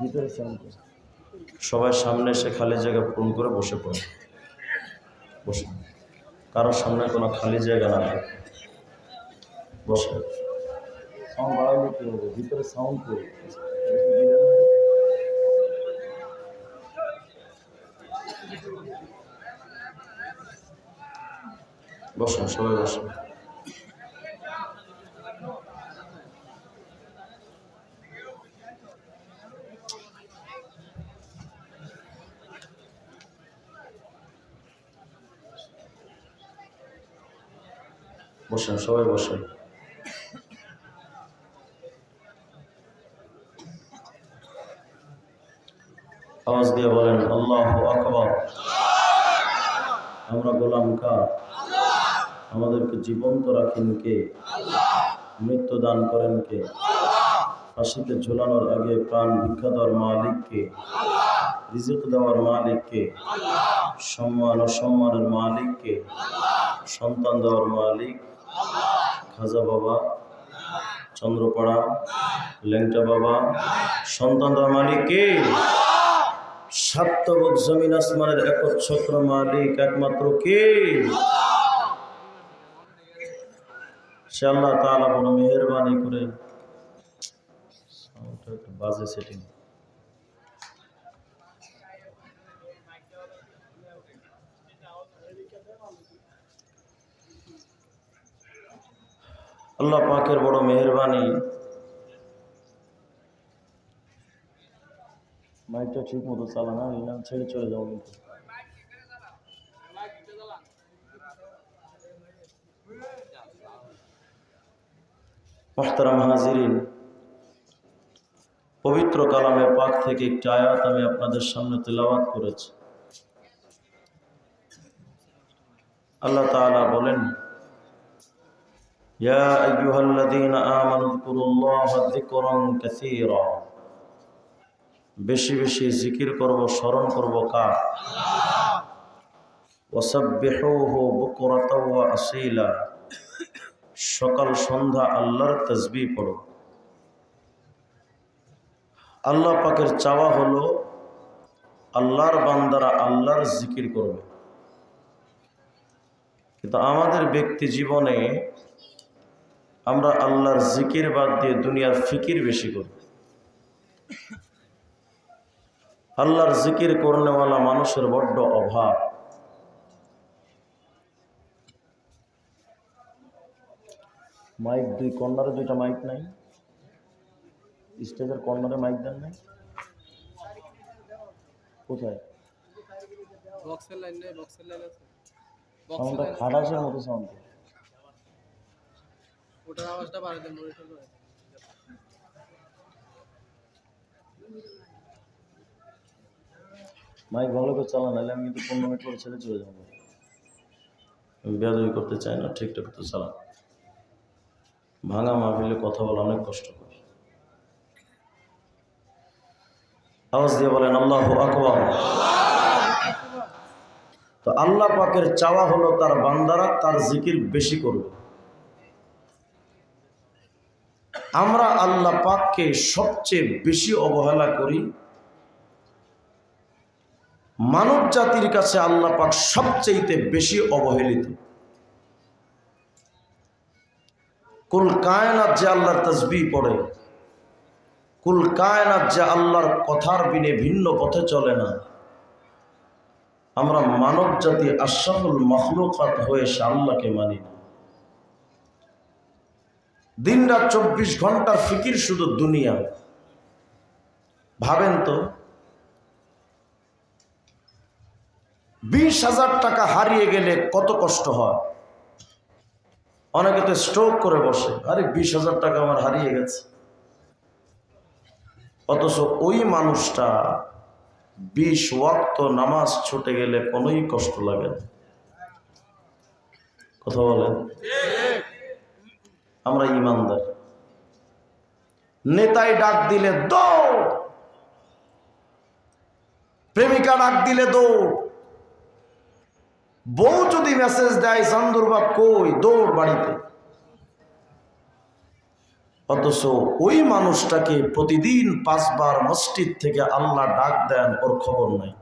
ভিতরে সবাই সামনে এসে খালি জায়গা পূরণ করে বসে পড়ে। বসে। কারোর সামনে কোনো খালি জায়গা না থাকে। বসে। সাউন্ড কি হবে ভিতরে সাউন্ড করে। বসেন সবাই বসেন বসেন, সবাই বসেন। আওয়াজ দিয়ে বলেন, আল্লাহ আকবর। আমরা গোলাম কার? আমাদেরকে জীবন্ত রাখেন কে? মৃত্যু দান করেন কে? ফাঁসিতে ঝোলানোর আগে প্রাণ ভিক্ষা দেওয়ার মালিককে রিজিক দেওয়ার মালিককে সম্মান অসম্মানের মালিককে সন্তান দেওয়ার মালিক খাজা বাবা, চন্দ্রপাড়া, ল্যাংটা বাবা, সন্তান দেওয়ার মালিক কে সাত্তবক জমিন আসমানের একচ্ছত্র মালিক একমাত্র কে? সে আল্লাহ তাআলা বড় মেহরবানি করে। বাজে সেটিং আল্লাহ পাকের বড় মেহরবানি। মাইকটা ঠিক মতো চালানা না, ছেড়ে চলে যাও কিন্তু। মোহতারাম হাজিরিন, পবিত্র কালামে পাক থেকে একটি আয়াত আমি আপনাদের সামনে তেলাওয়াত করেছি। আল্লাহ তাআলা বলেন ইয়া আইয়ুহাল্লাযীনা আমানু যকুরুল্লাহা যিকরান কাসীরা বেশি বেশি জিকির করব, স্মরণ করব কার? ওয়াসাব্বিহুহু বুকরাতাও ওয়া আসীলা। সকাল, সন্ধ্যা আল্লাহর তসবি পড়ো। আল্লাহ পাকের চাওয়া হলো আল্লাহর বান্দারা আল্লাহর জিকির করবে। কিন্তু আমাদের ব্যক্তি জীবনে আমরা আল্লাহর জিকির বাদ দিয়ে দুনিয়ার ফিকির বেশি করি। আল্লাহর জিকির করনেওয়ালা মানুষের বড্ড অভাব। মাইক দুই কর্নারে দুইটা মাইক নাই। স্টেজের কর্নারে মাইক দেন নাই। কোথায়? বক্সের লাইন নেই বক্সের লাইন আছে। সাউন্ডটা খাটাসের মতো সাউন্ড। ওটার আওয়াজটা দেন মনিটর করে মাইক ভালো করে চালা, নাহলে আমি কিন্তু পনেরো মিনিট পরে ছেড়ে চলে যাব। আমি বেয়াদবি করতে চাই না, ঠিকঠাক তো চালান ভাঙা মাহফিলে কথা বলা অনেক কষ্ট করে আওয়াজ দিয়ে বলেন, আল্লাহ আকবর। তো আল্লাহ পাকের চাওয়া হলো তার বান্দারা তার জিকির বেশি করবে। আমরা আল্লাহ পাককে সবচেয়ে বেশি অবহেলা করি। মানব জাতির কাছে আল্লাহ পাক সবচেয়ে বেশি অবহেলিত। কুল কায়নাত যে আল্লাহর তসবি পড়ে, কুল কায়নাত যে আল্লাহর কথার বিনে ভিন্ন পথে চলে না। আমরা মানব জাতি আশরাফুল মখলুকাত হয়ে সে আল্লাহকে মানি না। দিন রাত চব্বিশ ঘণ্টার ফিকির শুধু দুনিয়া। ভাবেন তো, বিশ হাজার টাকা হারিয়ে গেলে কত কষ্ট হয়? অনেকে তো স্ট্রোক করে বসে, আরে বিশ হাজার টাকা আমার হারিয়ে গেছে। অথচ ওই মানুষটা বিশ ওয়াক্ত নামাজ ছুটে গেলে কোনোই কষ্ট লাগে না। কথা বলেন? আমরা ইমানদার। নেতাই ডাক দিলে দৌড়। প্রেমিকা ডাক দিলে দৌড়। বউ যদি মেসেজ দেয় চান্দুর বাপ কই? দৌড় বাড়িতে। অথচ ওই মানুষটাকে প্রতিদিন পাঁচবার মসজিদ থেকে আল্লাহ ডাক দেন, ওর খবর নাই।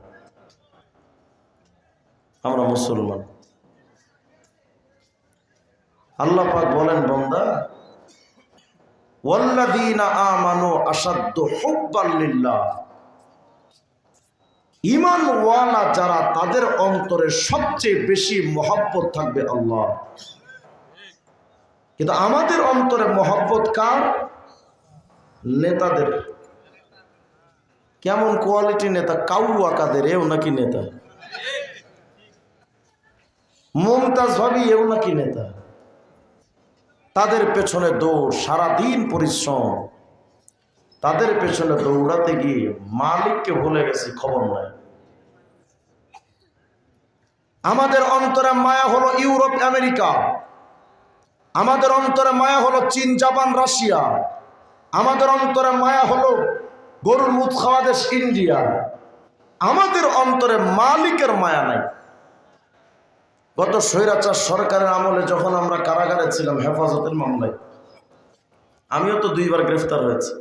আমরা মুসলমান। আল্লাহ পাক বলেন, বন্দা আমানু আশাদ্দু হুব্বান লিল্লাহ। ইমানওয়ালা যারা, তাদের অন্তরে সবচেয়ে বেশি মহব্বত থাকবে আল্লাহ। কিন্তু আমাদের অন্তরে মহব্বত কার? নেতাদের। কেমন কোয়ালিটি নেতা? কাউয়া কাদের এও নাকি নেতা? মমতাজ ভাবি, এও নাকি নেতা? তাদের পেছনে দৌড়, সারাদিন পরিশ্রম। তাদের পেছনে দৌড়াতে গিয়ে মালিককে ভুলে গেছি, খবর নাই। আমাদের অন্তরে মায়া হলো ইউরোপ, আমেরিকা। আমাদের অন্তরে মায়া হলো চীন, জাপান, রাশিয়া। আমাদের অন্তরে মায়া হলো গরুর মুখ খাওয়া দেশ, ইন্ডিয়া। আমাদের অন্তরে মালিকের মায়া নাই। গত স্বৈরাচার সরকারের আমলে যখন আমরা কারাগারে ছিলাম হেফাজতের মামলায়, আমিও তো দুইবার গ্রেফতার হয়েছি।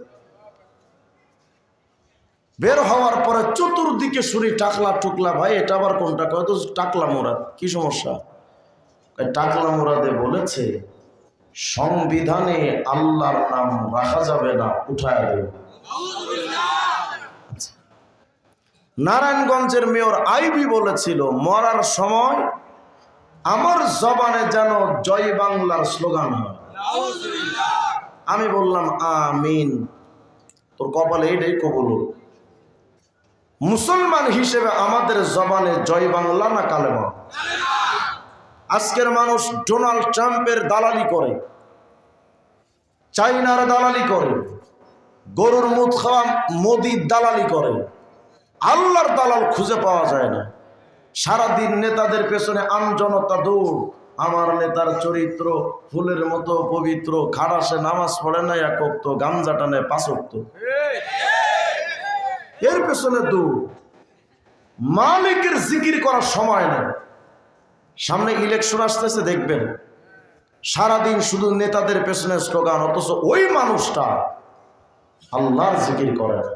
বের হওয়ার পরে চতুর্দিকে শুনি টাকলা টুকলা, ভাই, এটা আবার কোনটা? কয়, তো টাকলা মোরাদ কি সমস্যা? টাকলা মোরাদে বলেছে, সংবিধানে আল্লাহর নাম রাখা যাবে না, উঠায় দেবে। আচ্ছা। নারায়ণগঞ্জের মেয়র আইবি বলেছিল, মরার সময় আমার জবানে যেন জয় বাংলার স্লোগান হয়। আমি বললাম, আমিন। তোর কপালে এটাই কবল মুসলমান হিসেবে আমাদের জবানে জয় বাংলা না কালেমা? আজকের মানুষ ডোনাল্ড ট্রাম্পের দালালি করে, চাইনার দালালি করে, গরুর মুখ খাওয়া মোদির দালালি করে। আল্লাহর দালাল খুঁজে পাওয়া যায় না। সারাদিন নেতাদের পেছনে আমজনতা দৌড় আমার নেতার চরিত্র, ফুলের মতো পবিত্র খাড়াসে নামাজ পড়ে না একক তো গামজা টানে পাঁচক্ত এর পেছনে দৌড় মালিকের জিকির করার সময় নেই। সামনে ইলেকশন আসতেছে, দেখবেন। সারাদিন শুধু নেতাদের পেছনে স্লোগান অথচ ওই মানুষটা আল্লাহর জিকির করে। না।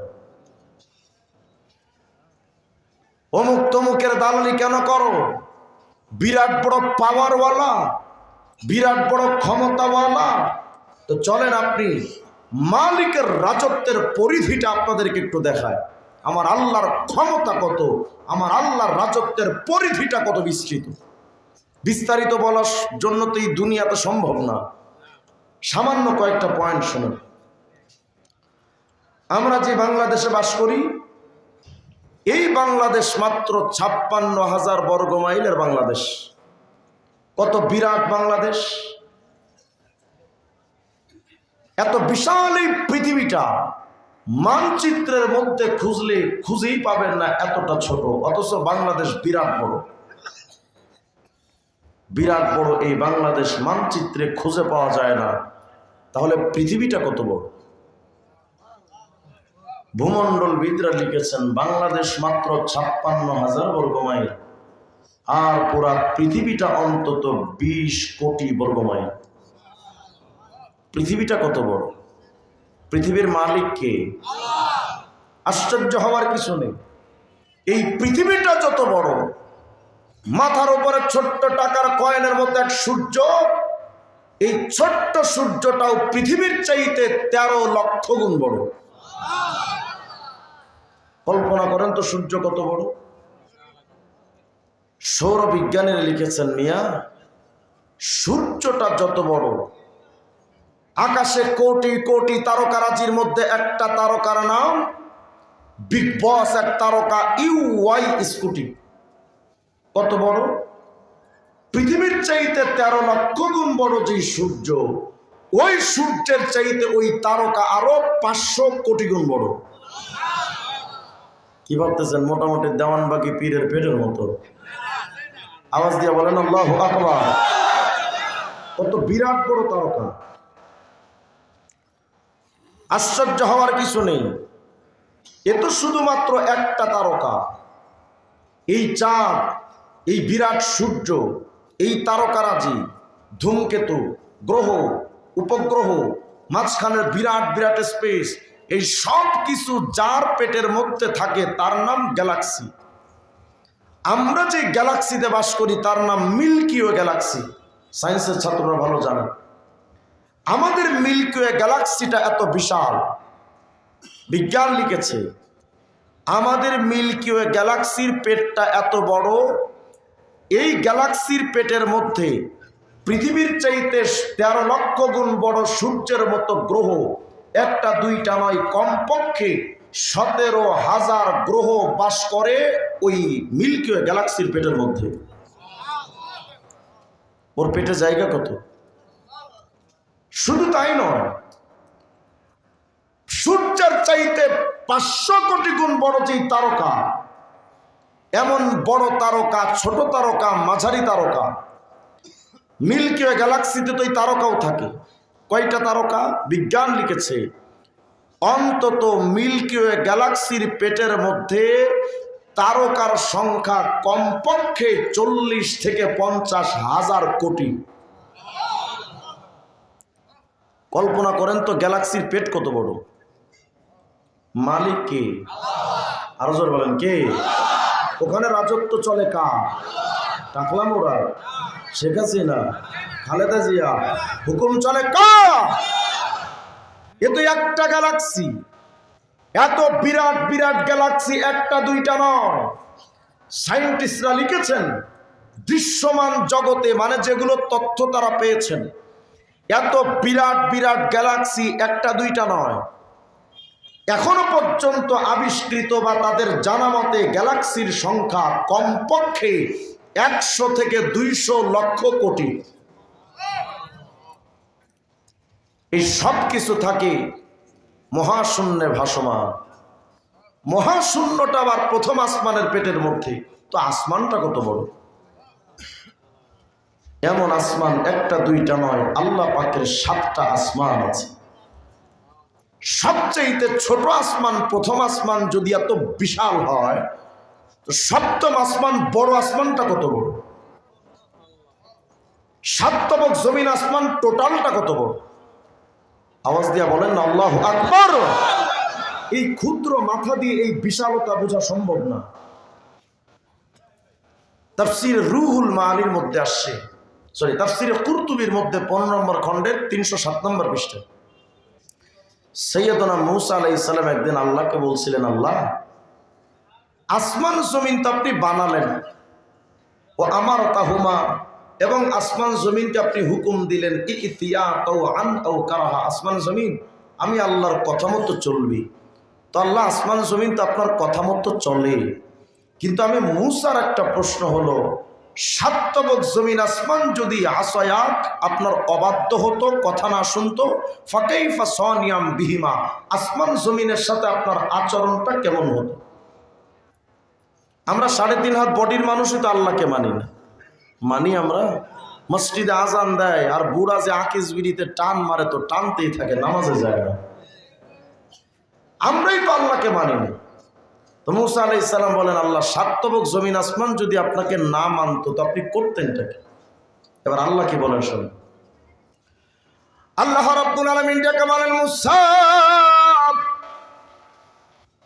অমুক তমুকের দালালি কেন করো? বিরাট বড় পাওয়ারওয়ালা বিরাট বড় ক্ষমতাওয়ালা তো চলেন আপনি মালিকের রাজত্বের পরিধিটা আপনাদেরকে একটু দেখায় আমার আল্লাহর ক্ষমতা কত? আমার আল্লাহর রাজত্বের পরিধিটা কত বিস্তৃত? বিস্তারিত বলার জন্য তো এই দুনিয়াতে সম্ভব না। সামান্য কয়েকটা পয়েন্ট শুনুন। আমরা যে বাংলাদেশে বাস করি এই বাংলাদেশ মাত্র ছাপ্পান্ন হাজার বর্গ মাইলের বাংলাদেশ। কত বিরাট বাংলাদেশ। এত বিশাল এই পৃথিবীটা। মানচিত্রের মধ্যে খুঁজলে খুঁজেই পাবেন না এতটা ছোট, অথচ বাংলাদেশ বিরাট বড়। বিরাট বড় এই বাংলাদেশ মানচিত্রে খুঁজে পাওয়া যায় না। তাহলে পৃথিবীটা কত বড়? ভূমণ্ডলবিদরা লিখেছেন, বাংলাদেশ মাত্র ছাপ্পান্ন হাজার বর্গ মাইল। আর পুরা পৃথিবীটা অন্তত বিশ কোটি বর্গ মাইল। পৃথিবীটা কত বড়? পৃথিবীর মালিক কে? আশ্চর্য হওয়ার কিছু নেই। এই পৃথিবীটা যত বড়, মাথার উপরে ছোট্ট টাকার কয়েনের মতো এক সূর্য, এই ছোট্ট সূর্যটাও পৃথিবীর চাইতে তেরো লক্ষ গুণ বড়। কল্পনা করেন তো সূর্য কত বড়? সৌর বিজ্ঞানীরা লিখেছেন মিয়া, সূর্যটা যত বড়, আকাশে কোটি কোটি তারকারাজির মধ্যে একটা তারকার নাম বিগ বস এক তারকা ইউ ওয়াই স্কুটি। কত বড়? পৃথিবীর চাইতে তেরো লক্ষ গুণ বড় যে সূর্য, ওই সূর্যের চাইতে ওই তারকা আরও পাঁচশো কোটি গুণ বড়। কি ভাবতেছেন? মোটামুটি দেওয়ানবাগি পীরের পেটের মতো। আওয়াজ দিয়ে বলেন কত বিরাট বড় তারকা। আশ্চর্য হওয়ার কিছু নেই। এ তো শুধুমাত্র একটা তারকা। এই চাঁদ, এই বিরাট সূর্য, এই তারকারাজি, ধূমকেতু, গ্রহ, উপগ্রহ, মাঝখানের বিরাট বিরাট স্পেস এই সব কিছু যার পেটের মধ্যে থাকে, তার নাম গ্যালাক্সি। আমরা যে গ্যালাক্সিতে বাস করি, তার নাম মিল্কিও গ্যালাক্সি। সায়েন্সের ছাত্ররা ভালো জানেন আমাদের মিল্কিওয়ে গ্যালাক্সিটা এত বিশাল। বিজ্ঞান লিখেছে, আমাদের মিল্কিওয়ে গ্যালাক্সির পেটটা এত বড়, এই গ্যালাক্সির পেটের মধ্যে পৃথিবীর চাইতে তেরো লক্ষ গুণ বড় সূর্যের মতো গ্রহ একটা, দুইটা নয়, কমপক্ষে সতেরো হাজার গ্রহ বাস করে ওই মিল্কিওয়ে গ্যালাক্সির পেটের মধ্যে। ওর পেটে জায়গা কত? শুধু তাই নয়, সূর্যের চাইতে পাঁচশো কোটি গুণ বড় যেই তারকা, এমন বড় তারকা, ছোট তারকা, মাঝারি তারকা মিল্কিওয়ে গ্যালাক্সিতে তো এই তারকাও থাকে। কয়টা তারকা? বিজ্ঞান লিখেছে, অন্তত মিল্কিওয়ে গ্যালাক্সির পেটের মধ্যে তারকার সংখ্যা কমপক্ষে চল্লিশ থেকে পঞ্চাশ হাজার কোটি। কল্পনা করেন তো গ্যালাক্সির পেট কত বড়? মালিক কে? আরও জোর বলেন, কে? ওখানে রাজত্ব চলে কা টাকলাম ওরা শেখ হাসিনা। খালেদা জিয়া, হুকুম চলে কা এ তো একটা গ্যালাক্সি এত বিরাট বিরাট গ্যালাক্সি একটা, দুইটা নয়। সায়েন্টিস্টরা লিখেছেন, দৃশ্যমান জগতে মানে যেগুলো তথ্য তারা পেয়েছেন। এত বিরাট বিরাট গ্যালাক্সি একটা, দুইটা নয়। এখনও পর্যন্ত আবিষ্কৃত বা তাদের জানা মতে গ্যালাক্সির সংখ্যা কমপক্ষে একশো থেকে দুইশো লক্ষ কোটি। এই সব কিছু থাকে মহাশূন্যে ভাসমান। মহাশূন্যটা আবার প্রথম আসমানের পেটের মধ্যে। তো আসমানটা কত বড়? এমন আসমান একটা, দুইটা নয়, আল্লাহ পাকের সাতটা আসমান আছে। সবচেয়ে ছোট আসমান, প্রথম আসমান যদি এত বিশাল হয়, তো সপ্তম আসমান, বড় আসমানটা কত বড়? সাততমক জমিন আসমান, টোটালটা কত বড়? আওয়াজ দিয়া বলেন না আল্লাহ আকবর! এই ক্ষুদ্র মাথা দিয়ে এই বিশালতা বোঝা সম্ভব না। তাফসির রুহুল মালির মধ্যে আসছে। সরি তাফসির কুরতুবির মধ্যে পনেরো নম্বর খণ্ডের তিনশো সাত নম্বর পৃষ্ঠা। সৈয়দনা মৌসা আলাই ইসলাম একদিন আল্লাহকে বলছিলেন, আল্লাহ, আসমান জমিন তো আপনি বানালেন। ও আমার তাহুমা এবং আসমান জমিনকে আপনি হুকুম দিলেন তাও আন আসমান জমিন, আমি আল্লাহর কথা মতো চলবি। তো আল্লাহ আসমান জমিন তো আপনার কথা মতো চলে। কিন্তু আমি মূসার একটা প্রশ্ন হলো সাতবক জমিন আসমান যদি আসয়াক আপনার অবাধ্য হতো, কথা না শুনতো, ফাঁকাইফা সনিয়াম বিহিমা, আসমান জমিনের সাথে আপনার আচরণটা কেমন হতো? আমরা সাড়ে তিন হাত বডির মানুষই তো আল্লাহকে মানি না। মানি আমরা মসজিদে আজান দেয় আর বুড়া যে আকিস বিড়িতে টান মারে তো টানতেই থাকে নামাজে যায় না। আমরাই তো আল্লাহকে মানি না। তো মুসা আলাই ইসলাম বলেন, আল্লাহ সাতবক জমিন আসমান যদি আপনাকে না মানতো, তো আপনি করতেনটা কি? এবার আল্লাহ কি বলেন শোন আল্লাহ রাব্বুল আলামিন ডেকে বলেন মুসা,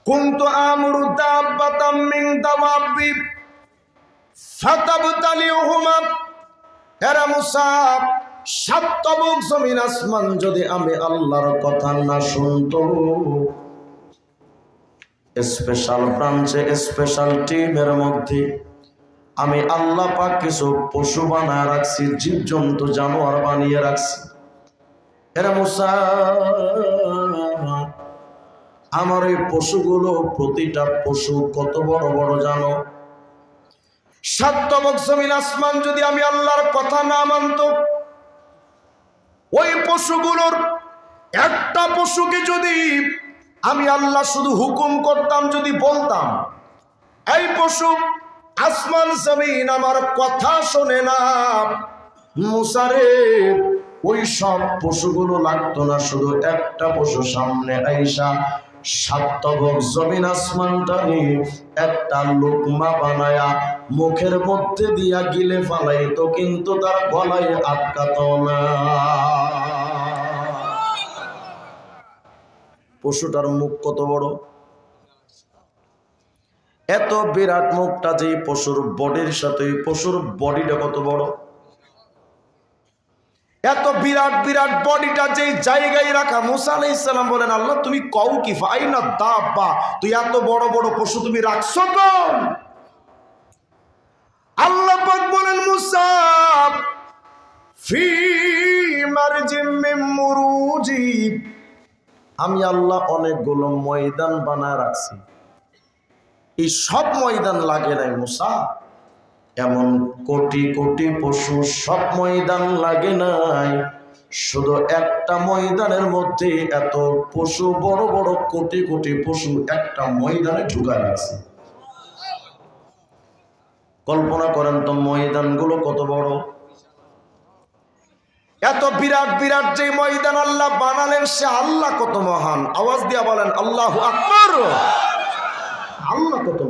কুনতু আমরু দাব্বাতাম মিন এরা মুসা সাতবক জমিন আসমান যদি আমি আল্লাহর কথা না শুনতো। স্পেশাল ব্রাঞ্চে, স্পেশাল টিমের মধ্যে আমি আল্লাহ পাক কিছু পশু বানায় রাখছি, জীবজন্তু, জানোয়ার বানিয়ে রাখছি। এরা মুসা আমার এই পশুগুলো প্রতিটা পশু কত বড় বড় জানো? সাতবক জমিন আসমান যদি আমি আল্লাহর কথা না মানত, ওই পশুগুলোর একটা পশুকে যদি আমি আল্লাহ শুধু হুকুম করতাম, যদি বলতাম, এই পশু, আসমান জমিন আমার কথা শোনে না মুসারে ওই সব পশুগুলো লাগতো না, শুধু একটা পশু সামনে আইসা সাতবক জমিন আসমানটারে একটা লোকমা বানায়া মুখের মধ্যে দিয়া গিলে ফালাইতো, কিন্তু তার গলায় আটকাত না। পশুটার মুখ কত বড়? এত বিরাট মুখটা যে পশুর বডির সাথে পশুর বডিটা কত বড়? এত বিরাট বিরাট বডিটা যে জায়গায় রাখা, মুসা আলাই ইসলাম বলেন, আল্লাহ, তুমি কও কি ভাই ফাইনা দাব্বা? তুই এত বড় বড় পশু তুমি রাখছো কম আল্লাহ বলেন, মুসা আমি আল্লাহ অনেকগুলো ময়দান বানায় রাখছি। এই সব ময়দান লাগে নাই, মুসা। এমন কোটি কোটি পশু সব ময়দান লাগে নাই। শুধু একটা ময়দানের মধ্যে এত পশু, বড় বড় কোটি কোটি পশু একটা ময়দানে ঢুকা রাখছে। কল্পনা করেন তো ময়দানগুলো কত বড়। এত বিরাট বিরাট যে ময়দান আল্লাহ বানালেন, সে আল্লাহ কত মহান। আওয়াজ দিয়া বলেন, আল্লাহ আকবর! আল্লাহ কত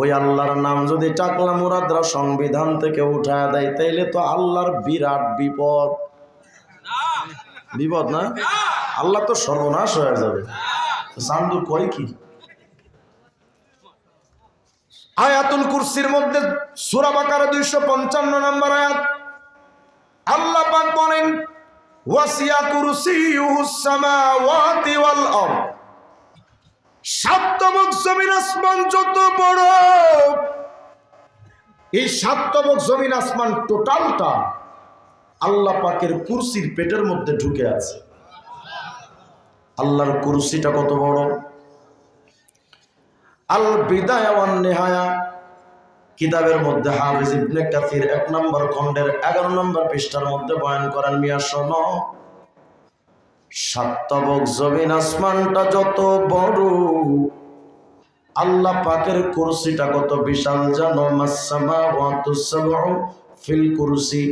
ওই আল্লাহর নাম যদি টাকলা মুরাদরা সংবিধান থেকে উঠায় দেয়, তাইলে তো আল্লাহর বিরাট বিপদ। বিপদ না? আল্লাহ তো সর্বনাশ হয়ে যাবে। চান্দু কয় কি? আয়াতুল কুরসির মধ্যে সূরা বাকারা 255 নম্বর আয়াত। আল্লাহ বলেন, ওয়াসিয়া কুরসিয়ুহুস সামাওয়াতি ওয়াল আরদ। সাতবক জমিন আসমান যত বড়। এই সাতবক জমিন আসমান টোটালটা আল্লাহ পাকের কুরসির পেটের মধ্যে ঢুকে আছে। আল্লাহর কুরসিটা কত বড়? আল বিদায় নেহায়া। কিতাবের মধ্যে হাফিজ ইবনে কাসির এক নম্বর খণ্ডের এগারো নম্বর পৃষ্ঠার মধ্যে বয়ান করেন, মিয়া শোনো সাতবক জমিন আসমানটা যত বড়, আল্লাহ পাকের কুরসিটা কত বিশাল জানো? মাসসামা ওয়াতুস সাবউ ফিল কুরসি,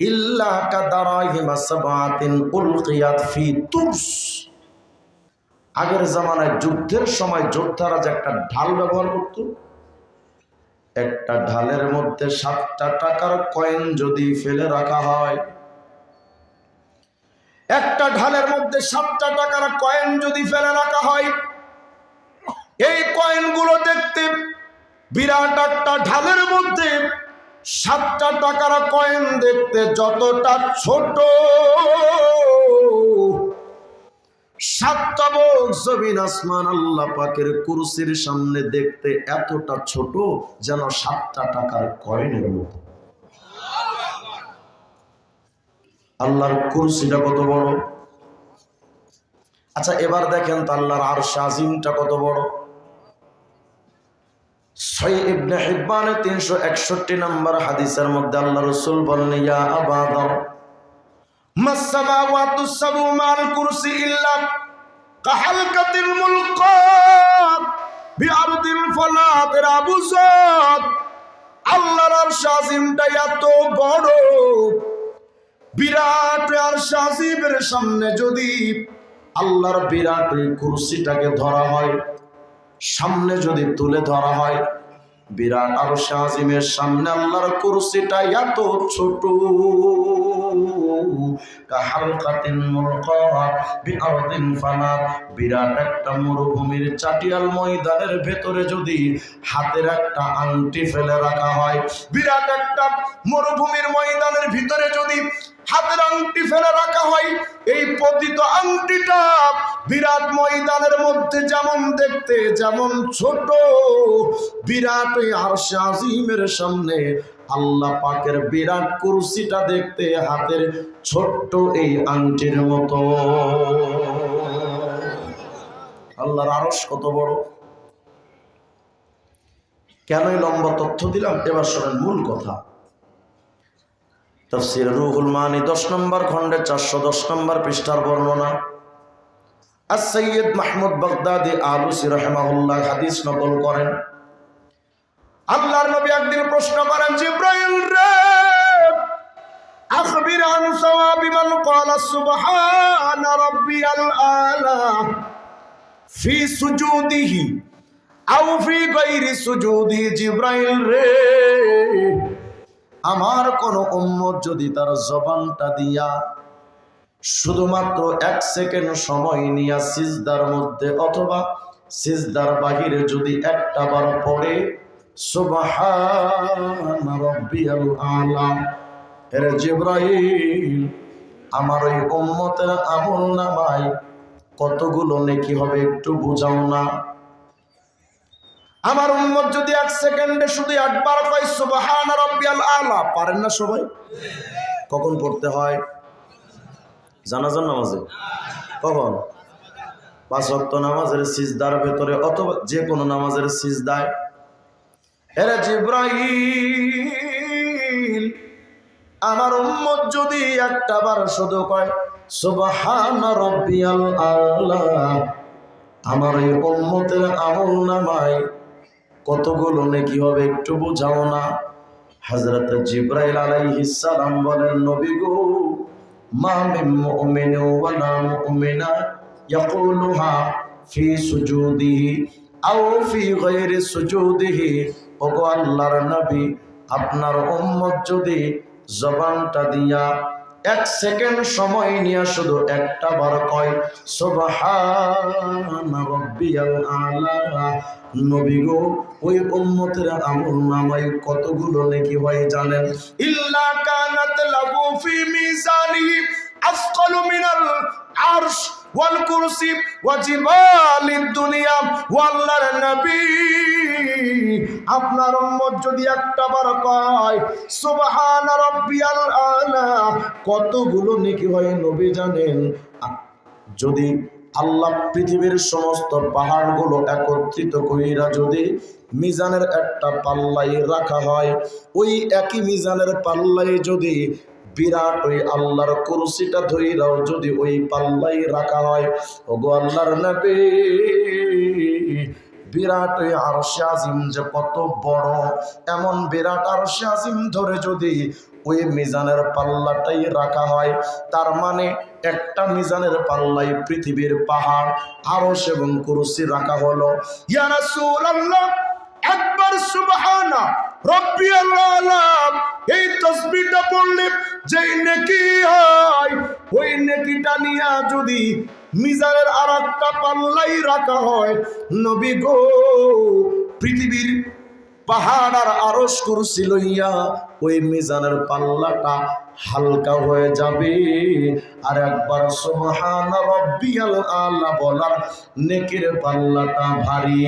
ইল্লা কাদারাহিমা সাবাতিন উলকিয়াত ফি তুরস। আগের জামানায় যুদ্ধের সময় যোদ্ধারা যে একটা ঢাল ব্যবহার করত, একটা ঢালের মধ্যে সাতটা টাকার কয়েন যদি ফেলে রাখা হয় একটা ঢালের মধ্যে সাতটা টাকার কয়েন যদি ফেলে রাখা হয়, এই কয়েনগুলো দেখতে বিরাট একটা ঢালের মধ্যে সাতটা টাকার কয়েন দেখতে যতটা ছোট। সাতবক জমিন আসমান আল্লাহ পাকের কুরসির সামনে দেখতে এতটা ছোট যেন সাতটা টাকার কয়েনের মতো। আল্লাহর কুরসিটা কত বড়? আচ্ছা এবার দেখেন তো আল্লাহর আর শাজিমটা কত বড়? ছয় ইবনে হিব্বানে তিনশো একষট্টি নম্বর হাদিসের মধ্যে আল্লাহ আবাদর এত বড়। বিরাট আর সাজিবের সামনে যদি আল্লাহর বিরাট ওই কুরসিটাকে ধরা হয়, সামনে যদি তুলে ধরা হয়, বিরাট আর সাজিমের সামনে আল্লাহর কুরসিটা এত ছোট। কাহালকাতিন মুলকাত বিআরদিন ফালাত বিরাট একটা মরুভূমির চাটিয়াল ময়দানের ভেতরে যদি হাতের একটা আংটি ফেলে রাখা হয়, বিরাট একটা মরুভূমির ময়দানের ভিতরে যদি হাতের আংটি ফেলে রাখা হয়, এই পতিত আংটিটা বিরাট ময়দানের মধ্যে যেমন দেখতে, যেমন ছোট, বিরাট ওই আরশে আজিমের সামনে আল্লাহ পাকের বিরাট কুরসিটা দেখতে হাতের ছোট্ট এই আংটির মতো। আল্লাহর আরস কত বড়? কেনই লম্বা তথ্য দিলাম? এবার শোনেন মূল কথা। তফসির রুহুল মানি, দশ নম্বর খণ্ডে চারশো দশ নম্বর পৃষ্ঠার বর্ণনা। আর সৈয়দ মাহমুদ বাগদাদি আলুসি রহমাউল্লাহ হাদিস নকল করেন। আল্লাহর নবী একদিন প্রশ্ন করেন, জিব্রাইল রে, আখবির আন সওয়াবি মান ক্বালা সুবহান রাব্বিয়াল আলা ফি সুজুদিহি আও ফি গায়রি সুজুদি, জিব্রাইল রে, আমার কোন উম্মত যদি তার জবানটা দিয়া শুধুমাত্র এক সেকেন্ড সময় নিয়া সিজদার মধ্যে অথবা সিজদার বাহিরে যদি একটা বার পড়ে সুবহান রাব্বিয়াল আলা। জিব্রাইল, আমার ওই উম্মতের আমল নামায় কতগুলো নেকি হবে একটু বুঝাও না। আমার উম্মত যদি এক সেকেন্ডে শুধু একবার কয় সুবহান রাব্বিয়াল আলা, পারেন না সবাই? কখন পড়তে হয়? জানাজার নামাজে? কখন? পাঁচ ওয়াক্ত নামাজের সিজদার ভেতরে অথবা যে কোনো নামাজের সিজদায়? এরা জিব্রাহিম আমার উম্মত যদি একটা বার শুধু কয়, সুবহান রাব্বিয়াল আলা আমার এই উম্মতের আমল নামায় কতগুলো নেকি হবে একটু বুঝাও না। হযরত জিব্রাইল আলাইহিস সালাম বলেন, নবী গো, মা মিন মুমিন ওয়ালা মুমিনা ইয়াকুলুহা ফি সুজুদিহি আও ফি গায়রি সুজুদিহি ওগো আল্লাহর নবী, আপনার উম্মত যদি জবানটা দিয়া এক সেকেন্ড সময় নিয়ে শুধু একটা বার কয় নবী গো, ওই উম্মতের আমল নামায় কতগুলো নেকি হয় জানেন? ইল্লা কানাত লাহু ফি মিজানিহি আসকালু মিনাল আরশ ওয়াল কুরসি ওয়া জিবালিদ দুনিয়া ওয়াল্লাহর নবী। আপনার উম্মত যদি একটা বার কয়, সুবহান রাব্বিয়াল আলা কতগুলো নেকি হয় নবী জানেন? যদি আল্লাহ পৃথিবীর সমস্ত পাহাড়গুলো একত্রিত কইরা যদি মিজানের একটা পাল্লাই রাখা হয়, ওই একই মিজানের পাল্লাই যদি বিরাট ওই আল্লাহর কুরসিটা ধইরাও যদি ওই পাল্লাই রাখা হয়, ওগো আল্লাহর নবী। বিরাট ওই আরশে আজিম যে কত বড়, এমন বিরাট আরশে আজিম ধরে যদি ওই মিজানের পাল্লাটাই রাখা হয়, তার মানে একটা মিজানের পাল্লাই পৃথিবীর পাহাড়, আরশ এবং কুরসি রাখা হলো। ইয়া রাসূলুল্লাহ, একবার সুবহানা রব্বিয়াল আলা এই তসবিহটা পড়লে যেই নেকি হয়, ওই নেকিটা নিয়া যদি মিজানের আর একটা পাল্লাই রাখা হয়, নবী গো, পৃথিবীর পাহাড় আর আরস কুরসি লইয়া ওই মিজানের পাল্লাটা হালকা হয়ে যাবে। আর একবার সুবহান রব্বিয়াল আলা বলার নেকির পাল্লাটা ভারী।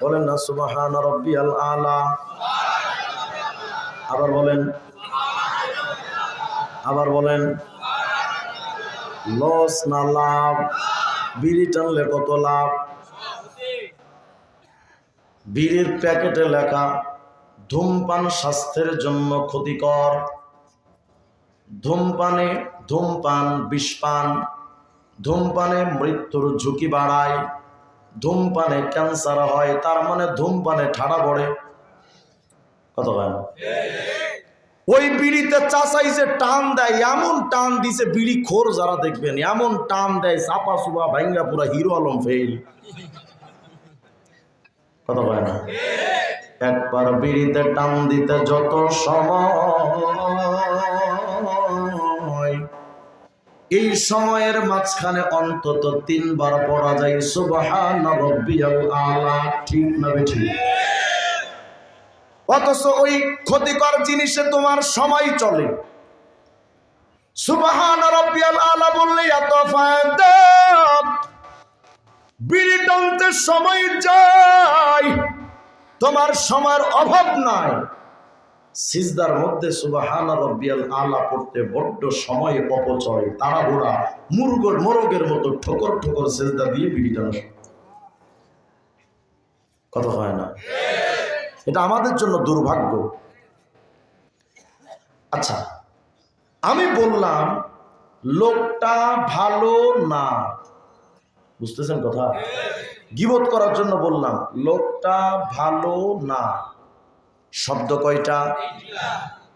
বলেন না সুবহান রব্বিয়াল আলা আবার বলেন আবার বলেন লস না লাভ? বিড়ি টানলে কত লাভ? বিড়ির প্যাকেটে লেখা, ধূমপান স্বাস্থ্যের জন্য ক্ষতিকর। ধূমপানে ধূমপান, বিষপান। ধূমপানে মৃত্যুর ঝুঁকি বাড়ায়। ধূমপানে ক্যান্সার হয়, তার মানে ধূমপানে ঠাড়া পড়ে। কত ওই বিড়িতে চাষাই যে টান দেয়, এমন টান দিছে বিড়ি খোর যারা দেখবেন, এমন টান দেয়, চাপা সুপা ভাঙ্গা পুরা হিরো আলম ফেল না? একবার বিড়িতে টান দিতে যত সময়, এই সময়ের মাঝখানে অন্তত তিনবার পড়া যায় আলা, ঠিক না ঠিক অথচ ওই ক্ষতিকর জিনিসে তোমার সময় চলে। সুবহান আলা বললে এত বিড়ি টানতে সময় যায়, তোমার সময়ের অভাব নাই। সিজদার মধ্যে সুবহান রব্বিয়াল আলা পড়তে বড্ড সময় অপচয়, তাড়াহুড়া, মুরগর মোরগের মতো ঠোকর ঠোকর সিজদা দিয়ে বিড়ি টানা। কথা হয় না? এটা আমাদের জন্য দুর্ভাগ্য। আচ্ছা আমি বললাম, লোকটা ভালো না। বুঝতেছেন কথা? গিবত করার জন্য বললাম, লোকটা ভালো না। শব্দ কয়টা?